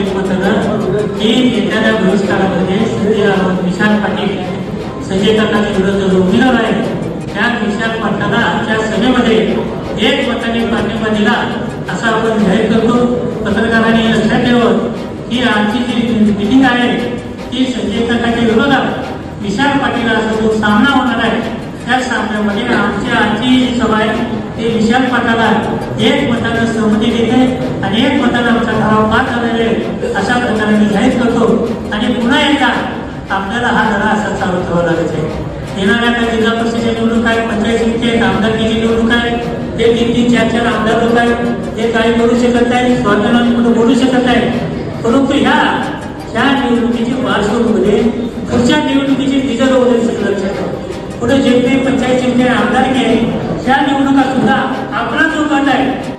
असा ठराव की येणाऱ्या बहिष्कारामध्ये विशाल पाटील संजय काकाचे विरोध जो उमेदवार आहे. त्या विशाल पाटलाला आजच्या सभेमध्ये एक मताने पाठिंबा दिला असा आपण जाहीर करतो. पत्रकारांनी लक्षात ठेवत की आजची जी मिटिंग आहे ती संजय काकाच्या विरोधात विशाल पाटील असा जो सामना होणार आहे त्या सामन्यामध्ये आमची आजची सभा आहे ते विशाल पाटाला एक मतानं सहमती देते आणि एक मतानं आमचा ठराव पास झालेला आहे अशा प्रकारे मी जाहीर करतो. आणि पुन्हा एकदा आपल्याला हा लढा असा चालू ठेवावा लागत आहे. येणाऱ्या काही जिल्हा परिषदेच्या निवडणूक आहे पंचायत समिती आहेत आमदारकीची निवडणूक आहे ते तीन तीन चार चार आमदार लोक आहेत ते काही बोलू शकत नाही स्वाभिमान कुठं बोलू शकत नाही. परंतु ह्या त्या निवडणुकीच्या पार्श्वभूमीमध्ये पुढच्या निवडणुकीचे रिझल्ट वगैरे सगळं लक्षात पुढे जे काही पंचायत समिती आमदारकी आहे त्या निवडणुका सुद्धा आपला जो गट आहे